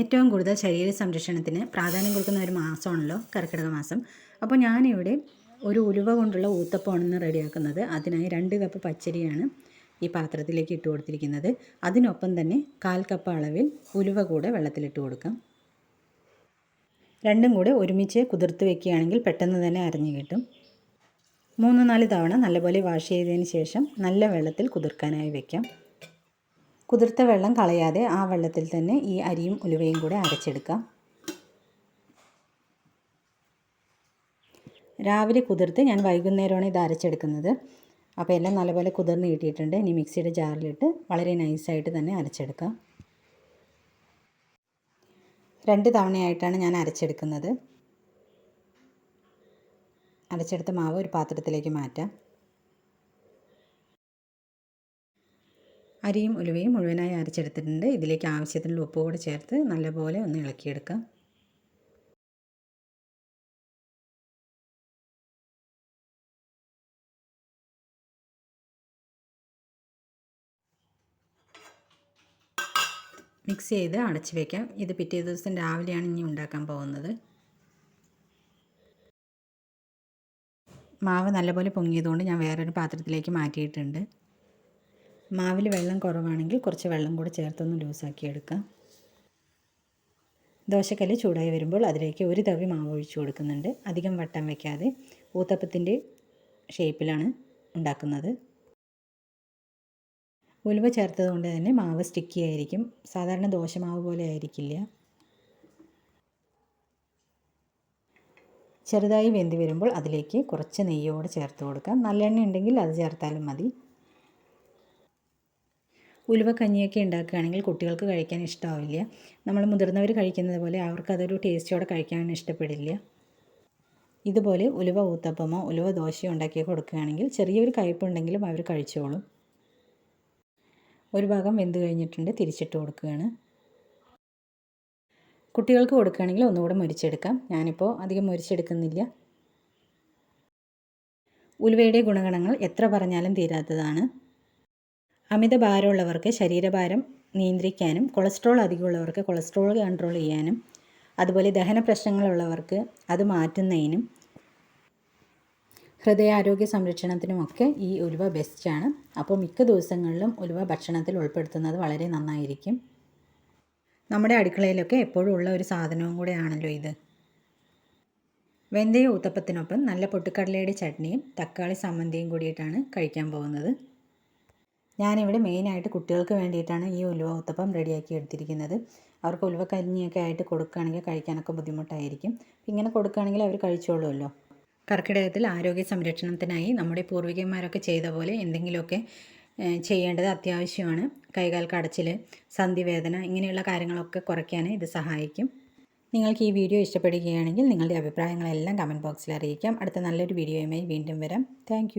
ഏറ്റവും കൂടുതൽ ശരീര സംരക്ഷണത്തിന് പ്രാധാന്യം കൊടുക്കുന്ന ഒരു മാസമാണല്ലോ കർക്കിടക മാസം. അപ്പോൾ ഞാനിവിടെ ഒരു ഉലുവ കൊണ്ടുള്ള ഊത്തപ്പമാണെന്ന് റെഡിയാക്കുന്നത്. അതിനായി രണ്ട് കപ്പ് പച്ചരിയാണ് ഈ പാത്രത്തിലേക്ക് ഇട്ട് കൊടുത്തിരിക്കുന്നത്. അതിനൊപ്പം തന്നെ കാൽ കപ്പ് അളവിൽ ഉലുവ കൂടെ വെള്ളത്തിലിട്ട് കൊടുക്കാം. രണ്ടും കൂടെ ഒരുമിച്ച് കുതിർത്ത് വെക്കുകയാണെങ്കിൽ പെട്ടെന്ന് തന്നെ അരഞ്ഞു കിട്ടും. മൂന്ന് നാല് തവണ നല്ലപോലെ വാഷ് ചെയ്തതിന് ശേഷം നല്ല വെള്ളത്തിൽ കുതിർക്കാനായി വെക്കാം. കുതിർത്ത വെള്ളം കളയാതെ ആ വെള്ളത്തിൽ തന്നെ ഈ അരിയും ഉലുവയും കൂടെ അരച്ചെടുക്കാം. രാവിലെ കുതിർത്ത് ഞാൻ വൈകുന്നേരമാണ് ഇത് അരച്ചെടുക്കുന്നത്. അപ്പോൾ എല്ലാം നല്ലപോലെ കുതിർന്ന് കിട്ടിയിട്ടുണ്ട്. ഇനി മിക്സിയുടെ ജാറിലിട്ട് വളരെ നൈസായിട്ട് തന്നെ അരച്ചെടുക്കാം. രണ്ട് തവണയായിട്ടാണ് ഞാൻ അരച്ചെടുക്കുന്നത്. അരച്ചെടുത്ത മാവ് ഒരു പാത്രത്തിലേക്ക് മാറ്റാം. അരിയും ഉലുവയും മുഴുവനായി അരച്ചെടുത്തിട്ടുണ്ട്. ഇതിലേക്ക് ആവശ്യത്തിനുള്ള ഉപ്പ് കൂടെ ചേർത്ത് നല്ലപോലെ ഒന്ന് ഇളക്കിയെടുക്കാം. മിക്സ് ചെയ്ത് അടച്ചു വയ്ക്കാം ഇത് പിറ്റേ ദിവസം രാവിലെയാണ് ഇനി ഉണ്ടാക്കാൻ പോകുന്നത്. മാവ് നല്ലപോലെ പൊങ്ങിയതുകൊണ്ട് ഞാൻ വേറൊരു പാത്രത്തിലേക്ക് മാറ്റിയിട്ടുണ്ട്. മാവിൽ വെള്ളം കുറവാണെങ്കിൽ കുറച്ച് വെള്ളം കൂടെ ചേർത്തൊന്ന് ലൂസാക്കി എടുക്കാം. ദോശക്കല്ല് ചൂടായി വരുമ്പോൾ അതിലേക്ക് ഒരു തവി മാവ് ഒഴിച്ചു കൊടുക്കുന്നുണ്ട്. അധികം വട്ടം വയ്ക്കാതെ ഊത്തപ്പത്തിന്റെ ഷേപ്പിലാണ് ഉണ്ടാക്കുന്നത്. ഉലുവ ചേർത്തത് കൊണ്ട് തന്നെ മാവ് സ്റ്റിക്കി ആയിരിക്കും. സാധാരണ ദോശമാവ് പോലെ ആയിരിക്കില്ല. ചെറുതായി വെന്തി വരുമ്പോൾ അതിലേക്ക് കുറച്ച് നെയ്യോടെ ചേർത്ത് കൊടുക്കാം. നല്ലെണ്ണ ഉണ്ടെങ്കിൽ അത് ചേർത്താലും മതി. ഉലുവക്കഞ്ഞിയൊക്കെ ഉണ്ടാക്കുകയാണെങ്കിൽ കുട്ടികൾക്ക് കഴിക്കാൻ ഇഷ്ടമാവില്ല നമ്മൾ മുതിർന്നവർ കഴിക്കുന്നത് പോലെ അവർക്ക് അതൊരു ടേസ്റ്റോടെ കഴിക്കാൻ ഇഷ്ടപ്പെടില്ല. ഇതുപോലെ ഉലുവ ഊത്തപ്പമോ ഉലുവ ദോശയോ ഉണ്ടാക്കി കൊടുക്കുകയാണെങ്കിൽ ചെറിയൊരു കയ്പുണ്ടെങ്കിലും അവർ കഴിച്ചോളും. ഒരു ഭാഗം വെന്ത് കഴിഞ്ഞിട്ടുണ്ട് തിരിച്ചിട്ട് കൊടുക്കുകയാണ്. കുട്ടികൾക്ക് കൊടുക്കുകയാണെങ്കിൽ ഒന്നുകൂടെ മുരിച്ചെടുക്കാം. ഞാനിപ്പോൾ അധികം മുരിച്ചെടുക്കുന്നില്ല. ഉലുവയുടെ ഗുണഗണങ്ങൾ എത്ര പറഞ്ഞാലും തീരാത്തതാണ്. അമിത ഭാരമുള്ളവർക്ക് ശരീരഭാരം നിയന്ത്രിക്കാനും കൊളസ്ട്രോൾ അധികമുള്ളവർക്ക് കൊളസ്ട്രോൾ കൺട്രോൾ ചെയ്യാനും അതുപോലെ ദഹന പ്രശ്നങ്ങളുള്ളവർക്ക് അത് മാറ്റുന്നതിനും ഹൃദയാരോഗ്യ സംരക്ഷണത്തിനുമൊക്കെ ഈ ഉലുവ ബെസ്റ്റാണ് അപ്പോൾ മിക്ക ദിവസങ്ങളിലും ഉലുവ ഭക്ഷണത്തിൽ ഉൾപ്പെടുത്തുന്നത് വളരെ നന്നായിരിക്കും. നമ്മുടെ അടുക്കളയിലൊക്കെ എപ്പോഴും ഉള്ള ഒരു സാധനവും കൂടെയാണല്ലോ ഇത്. വെന്തയ ഊത്തപ്പത്തിനൊപ്പം നല്ല പൊട്ടുക്കടലയുടെ ചട്നിയും തക്കാളി സമ്മന്തിയും കൂടിയിട്ടാണ് കഴിക്കാൻ പോകുന്നത്. ഞാനിവിടെ മെയിനായിട്ട് കുട്ടികൾക്ക് വേണ്ടിയിട്ടാണ് ഈ ഉലുവ ഉത്തപ്പം റെഡിയാക്കി എടുത്തിരിക്കുന്നത്. അവർക്ക് ഉലുവ കഞ്ഞിയൊക്കെ ആയിട്ട് കൊടുക്കുകയാണെങ്കിൽ കഴിക്കാനൊക്കെ ബുദ്ധിമുട്ടായിരിക്കും. ഇങ്ങനെ കൊടുക്കുകയാണെങ്കിൽ അവർ കഴിച്ചോളുമല്ലോ. കർക്കിടകത്തിൽ ആരോഗ്യ സംരക്ഷണത്തിനായി നമ്മുടെ പൂർവികന്മാരൊക്കെ ചെയ്ത പോലെ എന്തെങ്കിലുമൊക്കെ ചെയ്യേണ്ടത് അത്യാവശ്യമാണ്. കൈകാൽ കടച്ചിൽ സന്ധിവേദന ഇങ്ങനെയുള്ള കാര്യങ്ങളൊക്കെ കുറയ്ക്കാൻ ഇത് സഹായിക്കും. നിങ്ങൾക്ക് ഈ വീഡിയോ ഇഷ്ടപ്പെടുകയാണെങ്കിൽ നിങ്ങളുടെ അഭിപ്രായങ്ങളെല്ലാം കമന്റ് ബോക്സിൽ അറിയിക്കാം. അടുത്ത നല്ലൊരു വീഡിയോയുമായി വീണ്ടും വരാം. താങ്ക്